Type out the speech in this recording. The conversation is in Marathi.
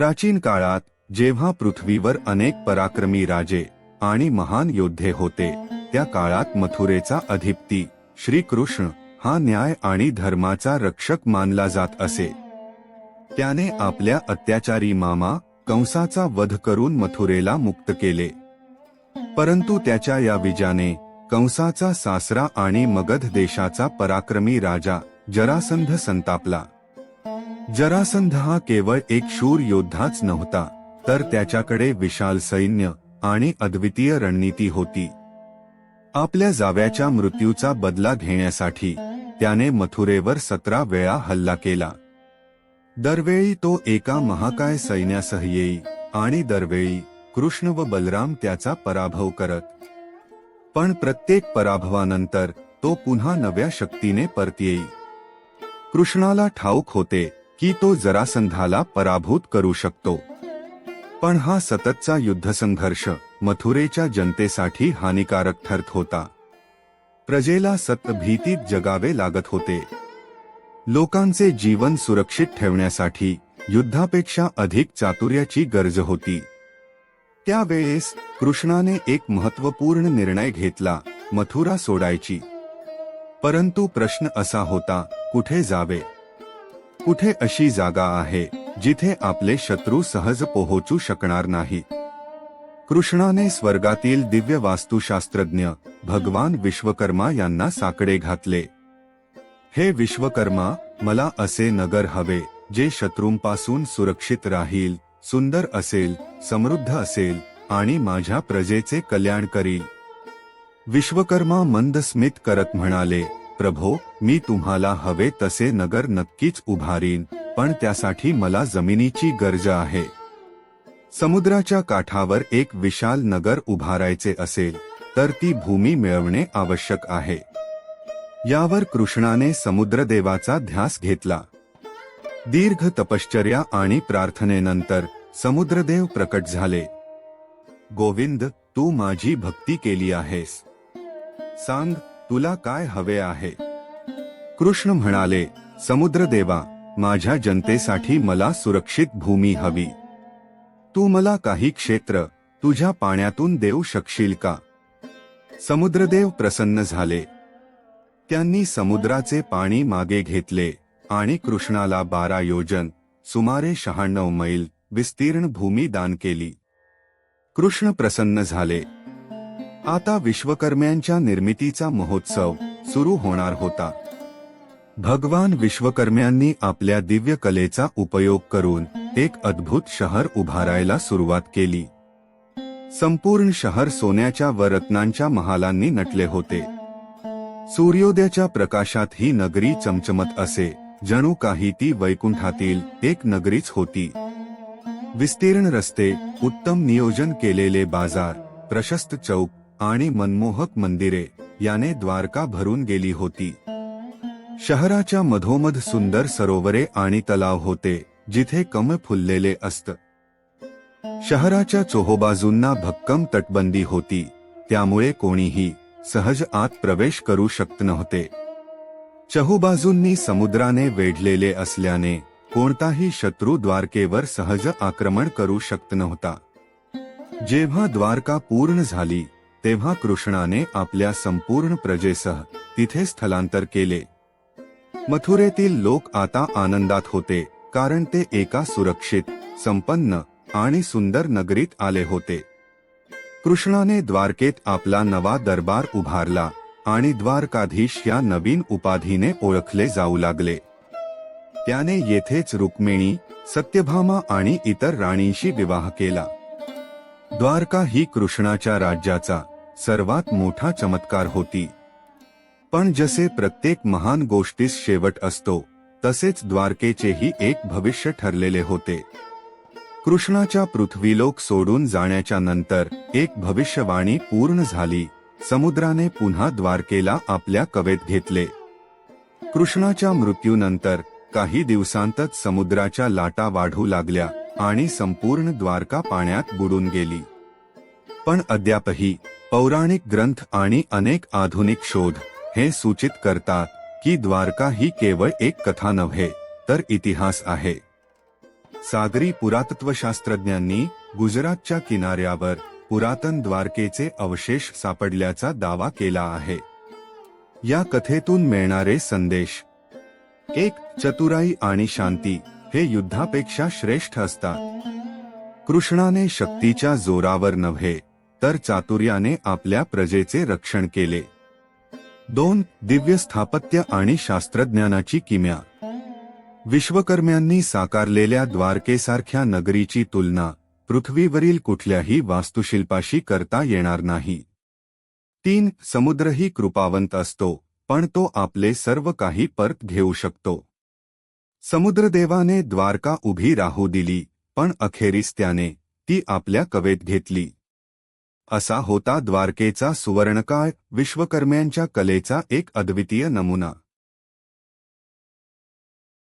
प्राचीन काळात जेव्हा पृथ्वीवर अनेक पराक्रमी राजे आणि महान योद्धे होते त्या काळात मथुरेचा अधिपती श्रीकृष्ण हा न्याय आणि धर्माचा रक्षक मानला जात असे. त्याने आपल्या अत्याचारी मामा कंसाचा वध करून मथुरेला मुक्त केले. परंतु त्याच्या या विजाने कंसाचा सासरा आणि मगध देशाचा पराक्रमी राजा जरासंध संतापला. जरासंध हा केवळ एक शूर योद्धाच नव्हता तर त्याच्याकडे विशाल सैन्य आणि अद्वितीय रणनीती होती. आपल्या जाव्याच्या मृत्यूचा बदला घेण्यासाठी त्याने मथुरेवर सतरा वेळा हल्ला केला. दरवेळी तो एका महाकाय सैन्यासह येई आणि दरवेळी कृष्ण व बलराम त्याचा पराभव करत. पण प्रत्येक पराभवानंतर तो पुन्हा नव्या शक्तीने परत येई. कृष्णाला ठाऊक होते की तो जरासंधाला पराभूत करू शकतो. पण हा सततचा युद्धसंघर्ष मथुरेच्या जनतेसाठी हानिकारक ठरत होता. प्रजेला सत भीतीत जगावे लागत होते. लोकांचे जीवन सुरक्षित ठेवण्यासाठी युद्धापेक्षा अधिक चातुर्याची गरज होती. त्यावेळेस कृष्णाने एक महत्त्वपूर्ण निर्णय घेतला मथुरा सोडायची. परंतु प्रश्न असा होता कुठे जावे? कुठे अशी जागा आहे जिथे आपले शत्रू सहज पोहोचू शकणार नाही? कृष्णाने स्वर्गातील दिव्य वास्तुशास्त्रज्ञ भगवान विश्वकर्मा यांना साकडे घातले. हे विश्वकर्मा मला असे नगर हवे जे शत्रूंपासून सुरक्षित राहील सुंदर असेल समृद्ध असेल आणि माझ्या प्रजेचे कल्याण करील. विश्वकर्मा मंद स्मित करत म्हणाले प्रभो मी तुम्हाला हवे तसे नगर नक्कीच उभारीन पण त्यासाठी मला जमिनीची गरज आहे. समुद्राच्या काठावर एक विशाल नगर उभारायचे असेल तर ती भूमी मिळवणे आवश्यक आहे. यावर कृष्णाने समुद्रदेवाचा ध्यास घेतला. दीर्घ तपश्चर्या आणि प्रार्थनेनंतर समुद्रदेव प्रकट झाले. गोविंद तू माझी भक्ती केली आहेस. सांग तुला काय हवे आहे? कृष्ण म्हणाले समुद्रदेवा माझ्या जनतेसाठी मला सुरक्षित भूमी हवी. तू मला काही क्षेत्र तुझ्या पाण्यातून देऊ शकशील का? समुद्रदेव प्रसन्न झाले. त्यांनी समुद्राचे पाणी मागे घेतले आणि कृष्णाला बारा योजन सुमारे शहाण्णव मैल विस्तीर्ण भूमी दान केली. कृष्ण प्रसन्न झाले. आता विश्वकर्म्यांच्या निर्मितीचा महोत्सव सुरू होणार होता. भगवान विश्वकर्म्यांनी आपल्या दिव्य कलेचा उपयोग करून एक अद्भुत शहर उभारायला सुरुवात केली. संपूर्ण शहर सोन्याच्या व रत्नांच्या महालांनी नटले होते. सूर्योदयाच्या प्रकाशात ही नगरी चमचमत असे जणू काही ती वैकुंठातील एक नगरीच होती. विस्तीर्ण रस्ते उत्तम नियोजन केलेले बाजार प्रशस्त चौक आणि मनमोहक मंदिरे याने द्वारका भरून गेली होती. शहराच्या मधोमध सुंदर सरोवरे आणि तलाव होते जिथे कम फुललेले असत. शहराच्या चोहोबाजूंना भक्कम तटबंदी होती त्यामुळे कोणीही सहज आत प्रवेश करू शकत नव्हते. चहूबाजूंनी समुद्राने वेढलेले असल्याने कोणताही शत्रू द्वारकेवर सहज आक्रमण करू शकत नव्हता. जेव्हा द्वारका पूर्ण झाली तेव्हा कृष्णाने आपल्या संपूर्ण प्रजेसह तिथे स्थलांतर केले. मथुरेतील लोक आता आनंदात होते कारण ते एका सुरक्षित संपन्न आणि सुंदर नगरीत आले होते. कृष्णाने द्वारकेत आपला नवा दरबार उभारला आणि द्वारकाधीश या नवीन उपाधीने ओळखले जाऊ लागले. त्याने येथेच रुक्मिणी सत्यभामा आणि इतर राणींशी विवाह केला. द्वारका ही कृष्णाच्या राज्याचा सर्वात मोठा चमत्कार होती. पण जसे प्रत्येक महान गोष्टीस शेवट असतो तसेच द्वारकेचेही एक भविष्य ठरलेले होते. कृष्णाच्या पृथ्वीलोक सोडून जाण्याच्या नंतर एक भविष्यवाणी पूर्ण झाली. समुद्राने पुन्हा द्वारकेला आपल्या कवेत घेतले. कृष्णाच्या मृत्यूनंतर काही दिवसांतच समुद्राच्या लाटा वाढू लागल्या आणि संपूर्ण द्वारका पाण्यात बुडून गेली. पण अद्यापही पौराणिक ग्रंथ आणि अनेक आधुनिक शोध हे सूचित करतात की द्वारका ही केवळ एक कथा नव्हे तर इतिहास आहे. सागरी पुरातत्वशास्त्रज्ञांनी गुजरातच्या किनाऱ्यावर पुरातन द्वारकेचे अवशेष सापडल्याचा दावा केला आहे. या कथेतून मिळणारे संदेश एक चतुराई आणि शांती हे युद्धापेक्षा श्रेष्ठ असतात. कृष्णाने शक्तीच्या जोरावर नव्हे तर चातुर्याने आपल्या प्रजेचे रक्षण केले. दोन दिव्य स्थापत्य आणि शास्त्रज्ञानाची किम्या. विश्वकर्म्यांनी साकारलेल्या द्वारकेसारख्या नगरीची तुलना पृथ्वीवरील कुठल्याही वास्तुशिल्पाशी करता येणार नाही. तीन समुद्रही कृपावंत असतो पण तो आपले सर्व काही परत घेऊ शकतो. समुद्रदेवाने द्वारका उभी राहू दिली पण अखेरीस त्याने ती आपल्या कवेत घेतली. असा होता द्वारकेचा सुवर्णकाळ विश्वकर्म्यांच्या कलेचा एक अद्वितीय नमुना.